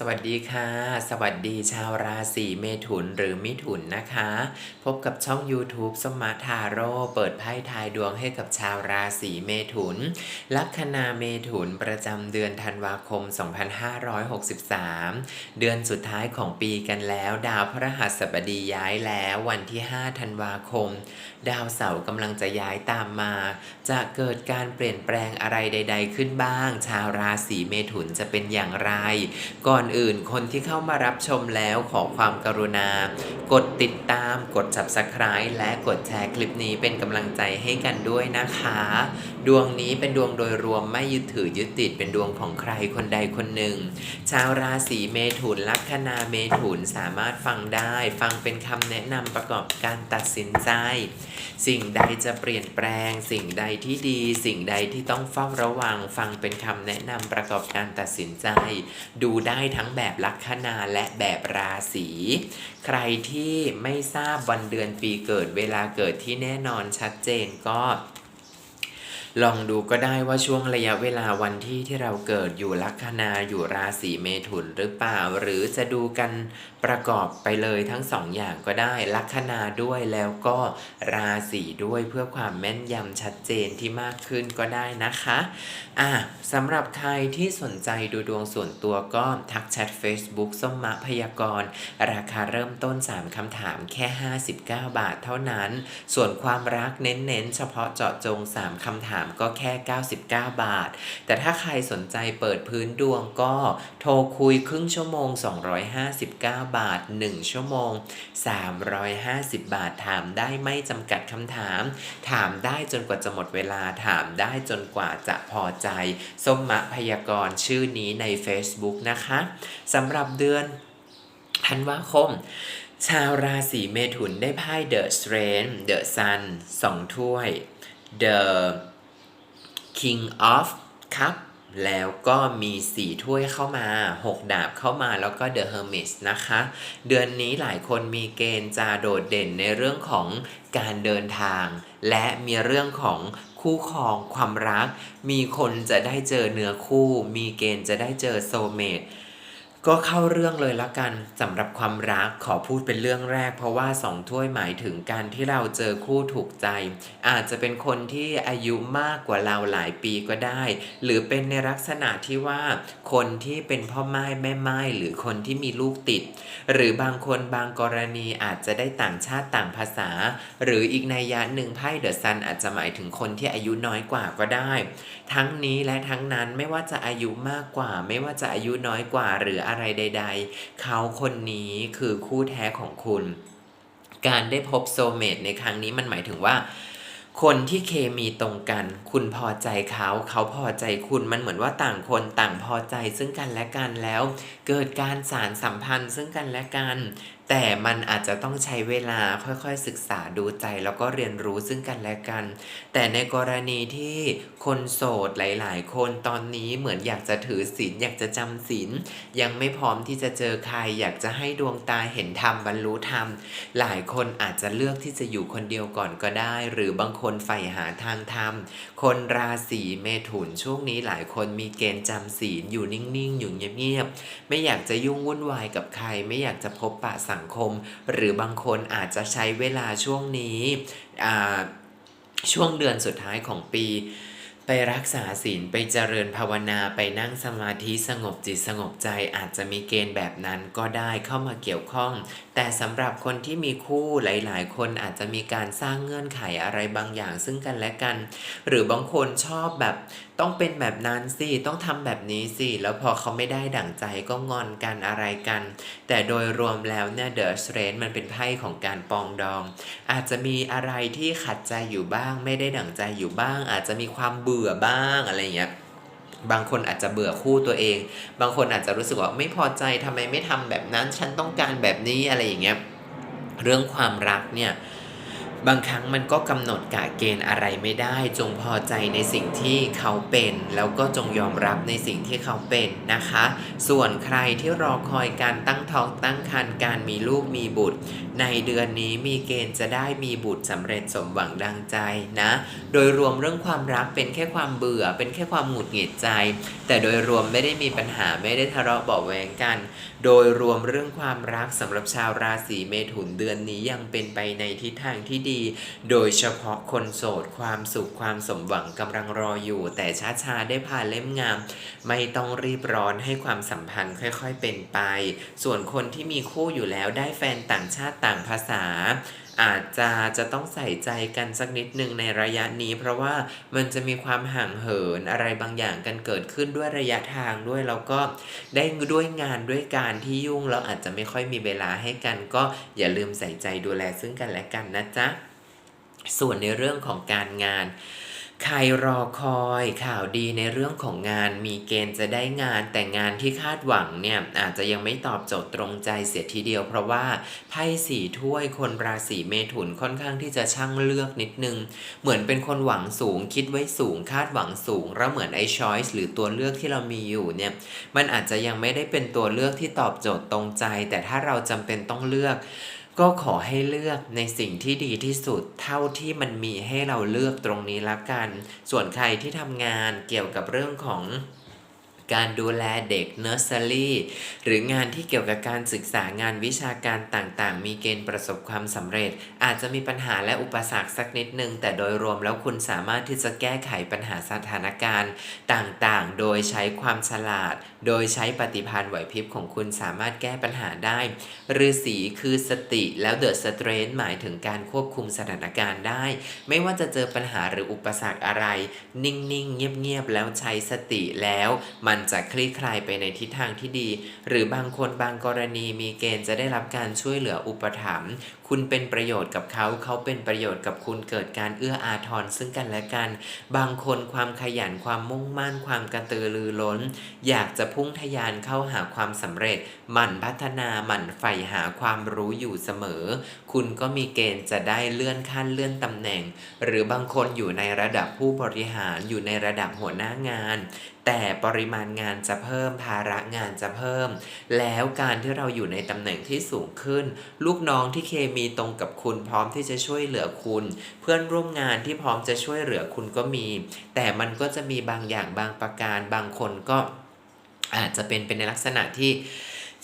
สวัสดีค่ะ สวัสดีชาวราศีเมถุนหรือมิถุนนะคะ พบกับช่อง YouTube สมาทาโร่เปิดไพ่ทายดวงให้กับชาวราศีเมถุน ลัคนาเมถุนประจำเดือนธันวาคม 2563 เดือนสุดท้ายของปีกันแล้ว ดาวพระหัสบดีย้ายแล้ววันที่ 5 ธันวาคม ดาวเสาร์กำลังจะย้ายตามมา จะเกิดการเปลี่ยนแปลงอะไรใด ๆ ขึ้นบ้าง ชาวราศีเมถุนจะเป็นอย่างไร ก่อนอื่น คนที่เข้ามารับชมแล้วขอความกรุณา กดติดตาม กด subscribe และกดแชร์คลิปนี้เป็นกำลังใจให้กันด้วยนะคะ ดวงนี้เป็นดวงโดยรวมไม่ยึดถือยึดติดเป็นดวงของใครคนใดคนหนึ่ง ชาวราศีเมถุนลัคนาเมถุนสามารถฟังได้ ฟังเป็นคำแนะนำประกอบการตัดสินใจ สิ่งใดจะเปลี่ยนแปลง สิ่งใดที่ดี สิ่งใดที่ต้องเฝ้าระวัง ฟังเป็นคำแนะนำประกอบการตัดสินใจ ดูได้ทั้งแบบลัคนาและแบบราศีใครที่ไม่ทราบวันเดือนปีเกิดเวลาเกิดที่แน่นอนชัดเจนก็ ลองดูก็ได้ว่าช่วงระยะเวลาวันที่ที่เราเกิดอยู่ลัคนาอยู่ราศีเมถุนหรือเปล่า หรือจะดูกันประกอบไปเลยทั้งสองอย่างก็ได้ลัคนาด้วยแล้วก็ราศีด้วยเพื่อความแม่นยำชัดเจนที่มากขึ้นก็ได้นะคะอะสำหรับใครที่สนใจดูดวงส่วนตัวก็ทักแชท Facebook ส้มมะพยากรณ์ราคาเริ่มต้น 3คำถามแค่ 59 บาทเท่านั้น ส่วนความรักเน้นๆ เฉพาะเจาะจง 3คำถามก็แค่ 99 บาท แต่ถ้าใครสนใจเปิดพื้นดวงก็โทรคุยครึ่งชั่วโมง 259 บาท 1 ชั่วโมง 350 บาทถามได้ไม่จำกัดคำถาม ถามได้จนกว่าจะหมดเวลาถามได้จนกว่าจะพอใจส้มมะพยากรณ์ชื่อนี้ใน Facebook นะคะสำหรับเดือนธันวาคม ชาวราศีเมถุนได้ไพ่ The Strength The Sun สองถ้วย The King of Cup แล้วก็มีสี่ถ้วยเข้ามา 6 ดาบเข้ามาแล้วก็ The Hermit นะคะ เดือนนี้หลายคนมีเกณฑ์จะโดดเด่นในเรื่องของการเดินทาง และมีเรื่องของคู่ครองความรัก มีคนจะได้เจอเนื้อคู่ มีเกณฑ์จะได้เจอโซเมต ก็เข้าเรื่องเลยละกันสำหรับความรักขอพูดเป็นเรื่องแรก เพราะว่าสองถ้วยหมายถึงการที่เราเจอคู่ถูกใจ อาจจะเป็นคนที่อายุมากกว่าเราหลายปีก็ได้ หรือเป็นในลักษณะที่ว่า คนที่เป็นพ่อไม้แม่ไม้หรือคนที่มีลูกติด หรือบางคนบางกรณีอาจจะได้ต่างชาติต่างภาษา หรืออีกในยยะหนึ่งไพ่เดอะซันอาจจะหมายถึงคนที่อายุน้อยกว่าก็ได้ ทั้งนี้และทั้งนั้นไม่ว่าจะอายุมากกว่า ไม่ว่าจะอายุน้อยกว่าหรืออะไรไรใด ๆ เขาคนนี้คือคู่แท้ของคุณ การได้พบโซเมตในครั้งนี้มันหมายถึงว่า คนที่เคมีตรงกัน คุณพอใจเขา เขาพอใจคุณมันเหมือนว่าต่างคนต่างพอใจซึ่งกันและกันแล้ว เกิดการสารสัมพันธ์ซึ่งกันและกัน แต่มันอาจจะต้องใช้เวลาค่อยๆศึกษาดูใจ แล้วก็เรียนรู้ซึ่งกันและกัน แต่ในกรณีที่คนโสดหลายๆ คนตอนนี้เหมือนอยากจะถือศีลอยากจะจำศีลยังไม่พร้อมที่จะเจอใคร อยากจะให้ดวงตาเห็นธรรมบรรลุธรรม หลายคนอาจจะเลือกที่จะอยู่คนเดียวก่อนก็ได้ หรือบางคนใฝ่หาทางธรรม คนราศีเมถุนช่วงนี้หลายคนมีเกณฑ์จำศีลอยู่นิ่งๆอยู่เงียบๆไม่อยากจะยุ่งวุ่นวายกับใคร ไม่อยากจะพบปะสังคม หรือบางคนอาจจะใช้เวลาช่วงนี้ช่วงเดือนสุดท้ายของปี ไปรักษาศีลไปเจริญภาวนาไปนั่งสมาธิสงบจิตสงบใจอาจจะมีเกณฑ์แบบนั้นก็ได้เข้ามาเกี่ยวข้อง แต่สำหรับคนที่มีคู่หลาย ๆ คนอาจจะมีการสร้างเงื่อนไขอะไรบางอย่างซึ่งกันและกัน หรือบางคนชอบแบบต้องเป็นแบบนั้นสิต้องทำแบบนี้สิแล้วพอเขาไม่ได้ดั่งใจก็งอนกันอะไรกัน แต่โดยรวมแล้วเนี่ยเดอะสเตรนมันเป็นไพ่ของการปองดอง อาจจะมีอะไรที่ขัดใจอยู่บ้าง ไม่ได้ดั่งใจอยู่บ้าง อาจจะมีความเบื่อบ้างอะไรเงี้ยบางคนอาจจะเบื่อคู่ตัวเอง บางคนอาจจะรู้สึกว่าไม่พอใจทำไมไม่ทำแบบนั้น ฉันต้องการแบบนี้อะไรอย่างเงี้ย เรื่องความรักเนี่ย บางครั้งมันก็กำหนดกะเกณฑ์อะไรไม่ได้ จงพอใจในสิ่งที่เขาเป็น แล้วก็จงยอมรับในสิ่งที่เขาเป็นนะคะ ส่วนใครที่รอคอยการตั้งท้องตั้งครรภ์การมีลูกมีบุตร ในเดือนนี้มีเกณฑ์จะได้มีบุตรสำเร็จสมหวังดังใจนะ โดยรวมเรื่องความรักเป็นแค่ความเบื่อ เป็นแค่ความหงุดหงิดใจ แต่โดยรวมไม่ได้มีปัญหาไม่ได้ทะเลาะเบาะแวงกัน โดยรวมเรื่องความรักสำหรับชาวราศีเมถุนเดือนนี้ยังเป็นไปในทิศทางที่ดีโดยเฉพาะคนโสดความสุขความสมหวังกำลังรออยู่ แต่ช้าๆได้ผ่านเล่มงาม ไม่ต้องรีบร้อนให้ความสัมพันธ์ค่อยๆเป็นไป ส่วนคนที่มีคู่อยู่แล้วได้แฟนต่างชาติต่างภาษา อาจจะจะต้องใส่ใจกันสักนิดหนึ่งในระยะนี้ เพราะว่ามันจะมีความห่างเหินอะไรบางอย่างกันเกิดขึ้นด้วยระยะทางด้วยแล้วก็ได้ด้วยงานด้วยการที่ยุ่งแล้วอาจจะไม่ค่อยมีเวลาให้กัน ก็อย่าลืมใส่ใจดูแลซึ่งกันและกันนะจ๊ะส่วนในเรื่องของการงาน ใครรอคอยข่าวดีในเรื่องของงานมีเกณฑ์จะได้งานแต่งานที่คาดหวังเนี่ยอาจจะยังไม่ตอบโจทย์ตรงใจเสียทีเดียว เพราะว่าไพ่สี่ถ้วยคนราศีเมถุนค่อนข้างที่จะช่างเลือกนิดนึง เหมือนเป็นคนหวังสูงคิดไว้สูง คาดหวังสูง แล้วเหมือนไอ้ช้อยส์หรือตัวเลือกที่เรามีอยู่เนี่ยมันอาจจะยังไม่ได้เป็นตัวเลือกที่ตอบโจทย์ตรงใจ แต่ถ้าเราจำเป็นต้องเลือก ก็ขอให้เลือกในสิ่งที่ดีที่สุดเท่าที่มันมีให้เราเลือกตรงนี้ละกัน ส่วนใครที่ทำงานเกี่ยวกับเรื่องของ การดูแลเด็กเนอร์เซอรี่หรืองานที่เกี่ยวกับการศึกษางานวิชาการต่างๆ มีเกณฑ์ประสบความสำเร็จ อาจจะมีปัญหาและอุปสรรคสักนิดนึง แต่โดยรวมแล้วคุณสามารถที่จะแก้ไขปัญหาสถานการณ์ต่างๆ โดยใช้ความฉลาด โดยใช้ปฏิภาณไหวพริบของคุณสามารถแก้ปัญหาได้ฤาษีคือสติแล้วเดอะสเตรนหมายถึงการควบคุมสถานการณ์ได้ ไม่ว่าจะเจอปัญหาหรืออุปสรรคอะไร นิ่งๆ เงียบๆ แล้วใช้สติแล้วมันจะคลี่คลายไปในทิศทางที่ดี หรือบางคนบางกรณีมีเกณฑ์จะได้รับการช่วยเหลืออุปถัมภ์คุณเป็นประโยชน์กับเขา เขาเป็นประโยชน์กับคุณเกิดการเอื้ออาทรซึ่งกันและกัน บางคนความขยันความมุ่งมั่นความกระตือรือร้น อยากจะพุ่งทะยานเข้าหาความสำเร็จ หมั่นพัฒนาหมั่นใฝ่หาความรู้อยู่เสมอ คุณก็มีเกณฑ์จะได้เลื่อนขั้นเลื่อนตำแหน่ง หรือบางคนอยู่ในระดับผู้บริหารอยู่ในระดับหัวหน้างาน แต่ปริมาณงานจะเพิ่มภาระงานจะเพิ่ม แล้วการที่เราอยู่ในตำแหน่งที่สูงขึ้น ลูกน้องที่เคมีตรงกับคุณพร้อมที่จะช่วยเหลือคุณ เพื่อนร่วมงานที่พร้อมจะช่วยเหลือคุณก็มี แต่มันก็จะมีบางอย่างบางประการ บางคนก็อาจจะเป็นเป็นในลักษณะที่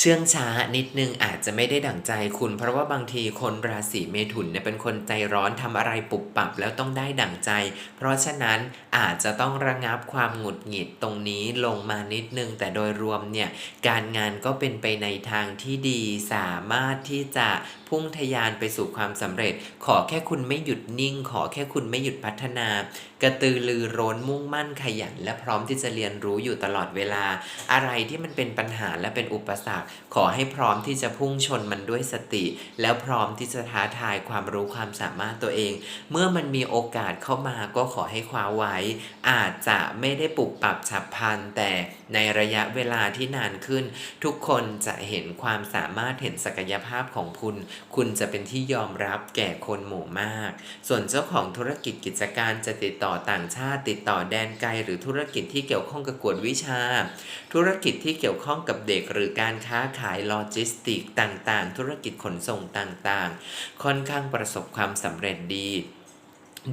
เชื่องช้านิดนึงอาจจะไม่ได้ดั่งใจคุณ เพราะว่าบางทีคนราศีเมถุนเนี่ยเป็นคนใจร้อนทำอะไรปุบปับแล้วต้องได้ดั่งใจ เพราะฉะนั้นอาจจะต้องระงับความหงุดหงิดตรงนี้ลงมานิดนึง แต่โดยรวมเนี่ยการงานก็เป็นไปในทางที่ดีสามารถที่จะพุ่งทะยานไปสู่ความสำเร็จ ขอแค่คุณไม่หยุดนิ่ง ขอแค่คุณไม่หยุดพัฒนากระตือรือร้นมุ่งมั่นขยัน และพร้อมที่จะเรียนรู้อยู่ตลอดเวลา อะไรที่มันเป็นปัญหาและเป็นอุปสรรค ขอให้พร้อมที่จะพุ่งชนมันด้วยสติ แล้วพร้อมที่จะท้าทายความรู้ความสามารถตัวเอง เมื่อมันมีโอกาสเข้ามาก็ขอให้คว้าไว้ อาจจะไม่ได้ปรับปรับฉับพลันแต่ในระยะเวลาที่นานขึ้น ทุกคนจะเห็นความสามารถเห็นศักยภาพของคุณ คุณจะเป็นที่ยอมรับแก่คนหมู่มาก ส่วนเจ้าของธุรกิจกิจการจะติดต่อต่างชาติ ติดต่อแดนไกลหรือธุรกิจที่เกี่ยวข้องกับกวดวิชา ธุรกิจที่เกี่ยวข้องกับเด็กหรือการค้าขายโลจิสติกต่างๆ ธุรกิจขนส่งต่างๆ ค่อนข้างประสบความสำเร็จดี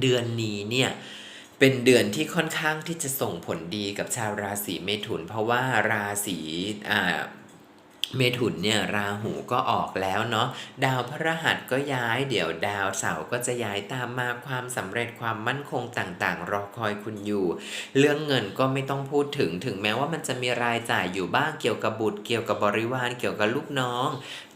เดือนนี้เนี่ยเป็นเดือนที่ค่อนข้างที่จะส่งผลดีกับชาวราศีเมถุน เพราะว่าราศีอ่า เมถุนเนี่ยราหูก็ออกแล้วเนาะดาวพระรหัสก็ย้าย เดี๋ยวดาวเสาร์ก็จะย้ายตามมาความสำเร็จความมั่นคงต่างๆ รอคอยคุณอยู่ เรื่องเงินก็ไม่ต้องพูดถึงถึงแม้ว่ามันจะมีรายจ่ายอยู่บ้างเกี่ยวกับบุตร เกี่ยวกับบริวารเกี่ยวกับลูกน้อง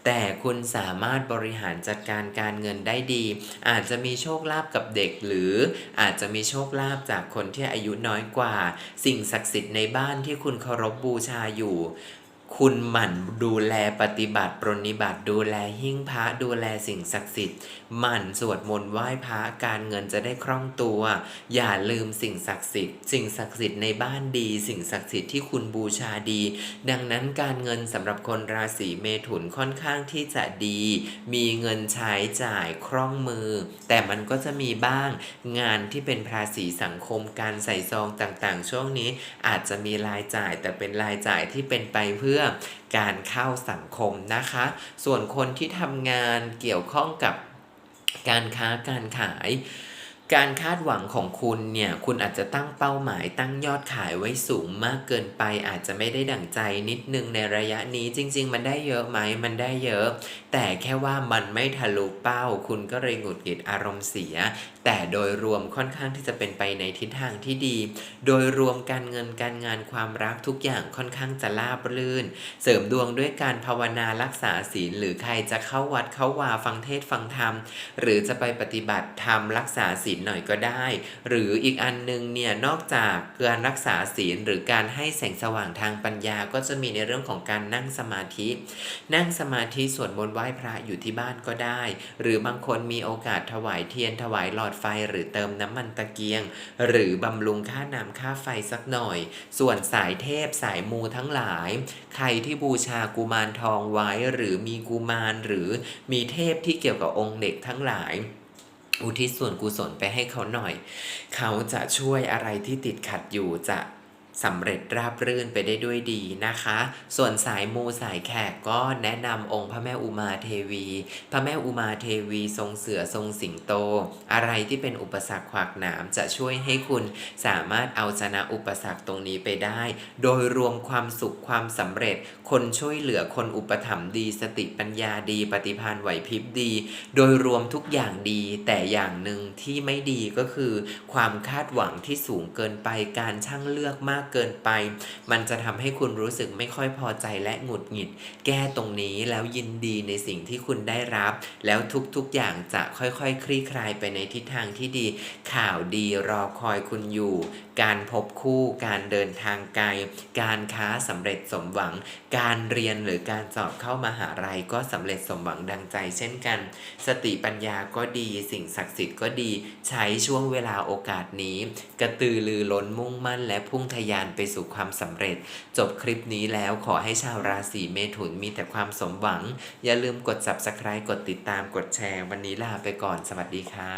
แต่คุณสามารถบริหารจัดการการเงินได้ดี อาจจะมีโชคลาภกับเด็ก หรืออาจจะมีโชคลาภจากคนที่อายุน้อยกว่า สิ่งศักดิ์สิทธิ์ในบ้านที่คุณเคารพบูชาอยู่ คุณหมั่นดูแลปฏิบัติปรนิบัติ ดูแลหิ้งพระดูแลสิ่งศักดิ์สิทธิ์หมั่นสวดมนต์ไหว้พระการเงินจะได้คล่องตัว อย่าลืมสิ่งศักดิ์สิทธิ์ สิ่งศักดิ์สิทธิ์ในบ้านดี สิ่งศักดิ์สิทธิ์ที่คุณบูชาดี ดังนั้นการเงินสำหรับคนราศีเมถุนค่อนข้างที่จะดี มีเงินใช้จ่ายคล่องมือ แต่มันก็จะมีบ้างงานที่เป็นภาษีสังคมการใส่ซองต่างๆ ช่วงนี้อาจจะมีรายจ่ายแต่เป็นรายจ่ายที่เป็นไปเพื่อการเข้าสังคมนะคะ ส่วนคนที่ทำงานเกี่ยวข้องกับการค้าการขายการคาดหวังของคุณเนี่ย คุณอาจจะตั้งเป้าหมายตั้งยอดขายไว้สูงมากเกินไป อาจจะไม่ได้ดั่งใจนิดนึงในระยะนี้ จริง ๆ มันได้เยอะไหม มันได้เยอะ แต่แค่ว่ามันไม่ทะลุเป้า คุณก็เลยหงุดหงิดอารมณ์เสียแต่โดยรวมค่อนข้างที่จะเป็นไปในทิศทางที่ดี โดยรวมการเงินการงานความรักทุกอย่างค่อนข้างจะราบรื่น เสริมดวงด้วยการภาวนารักษาศีล หรือใครจะเข้าวัดเข้าวาฟังเทศฟังธรรม หรือจะไปปฏิบัติธรรมรักษาศีลหน่อยก็ได้ หรืออีกอันนึงเนี่ยนอกจากการรักษาศีลหรือการให้แสงสว่างทางปัญญาก็จะมีในเรื่องของการนั่งสมาธิ นั่งสมาธิสวดมนต์ไหว้พระอยู่ที่บ้านก็ได้ หรือบางคนมีโอกาสถวายเทียนถวายหลอดไฟหรือเติมน้ำมันตะเกียง หรือบำรุงค่าน้ำค่าไฟสักหน่อย ส่วนสายเทพสายมูทั้งหลาย ใครที่บูชากุมารทองไว้หรือมีกุมารหรือมีเทพที่เกี่ยวกับองค์เด็กทั้งหลายอุทิศส่วนกุศลไปให้เขาหน่อย เขาจะช่วยอะไรที่ติดขัดอยู่จะ สำเร็จราบรื่นไปได้ด้วยดีนะคะ ส่วนสายมูสายแขกก็แนะนำองค์พระแม่อุมาเทวี พระแม่อุมาเทวีทรงเสือทรงสิงโต อะไรที่เป็นอุปสรรคขวากหนามจะช่วยให้คุณสามารถเอาชนะอุปสรรคตรงนี้ไปได้ โดยรวมความสุขความสำเร็จ คนช่วยเหลือคนอุปถัมภ์ดี สติปัญญาดี ปฏิภาณไหวพริบดี โดยรวมทุกอย่างดี แต่อย่างหนึ่งที่ไม่ดีก็คือ ความคาดหวังที่สูงเกินไปการช่างเลือกมากเกินไป มันจะทำให้คุณรู้สึกไม่ค่อยพอใจและหงุดหงิด แก้ตรงนี้แล้วยินดีในสิ่งที่คุณได้รับ แล้วทุกๆอย่างจะค่อยๆ คลี่คลายไปในทิศทางที่ดี ข่าวดีรอคอยคุณอยู่ การพบคู่การเดินทางไกล การค้าสำเร็จสมหวัง การเรียนหรือการสอบเข้ามหาลัยก็สำเร็จสมหวังดังใจเช่นกัน สติปัญญาก็ดี สิ่งศักดิ์สิทธิ์ก็ดี ใช้ช่วงเวลาโอกาสนี้ กระตือรือร้นมุ่งมั่นและพุ่งทะยยานไปสู่ความสำเร็จ จบคลิปนี้แล้วขอให้ชาวราศีเมถุนมีแต่ความสมหวัง อย่าลืมกด subscribe กดติดตามกดแชร์ วันนี้ลาไปก่อนสวัสดีค่ะ